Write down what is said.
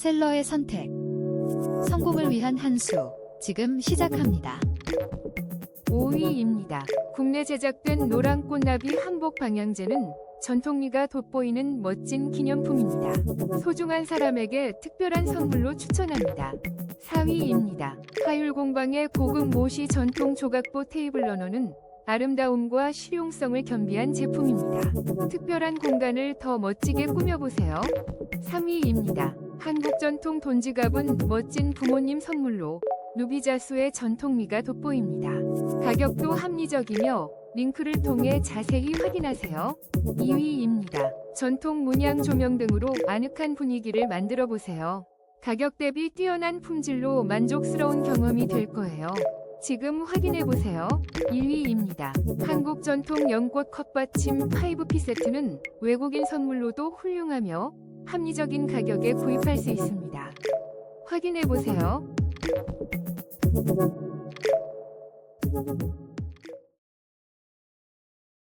셀러의 선택. 성공을 위한 한 수. 지금 시작합니다. 5위입니다. 국내 제작된 노란 꽃나비 한복 방향제는 전통미가 돋보이는 멋진 기념품입니다. 소중한 사람에게 특별한 선물로 추천합니다. 4위입니다. 화율 공방의 고급 모시 전통 조각보 테이블 러너는 아름다움과 실용성을 겸비한 제품입니다. 특별한 공간을 더 멋지게 꾸며보세요. 3위입니다. 한국 전통 돈지갑은 멋진 부모님 선물로 누비자수의 전통미가 돋보입니다. 가격도 합리적이며 링크를 통해 자세히 확인하세요. 2위입니다. 전통 문양 조명 등으로 아늑한 분위기를 만들어 보세요. 가격 대비 뛰어난 품질로 만족스러운 경험이 될 거예요. 지금 확인해 보세요. 1위입니다. 한국 전통 연꽃 컵받침 5피 세트는 외국인 선물로도 훌륭하며 합리적인 가격에 구입할 수 있습니다. 확인해 보세요.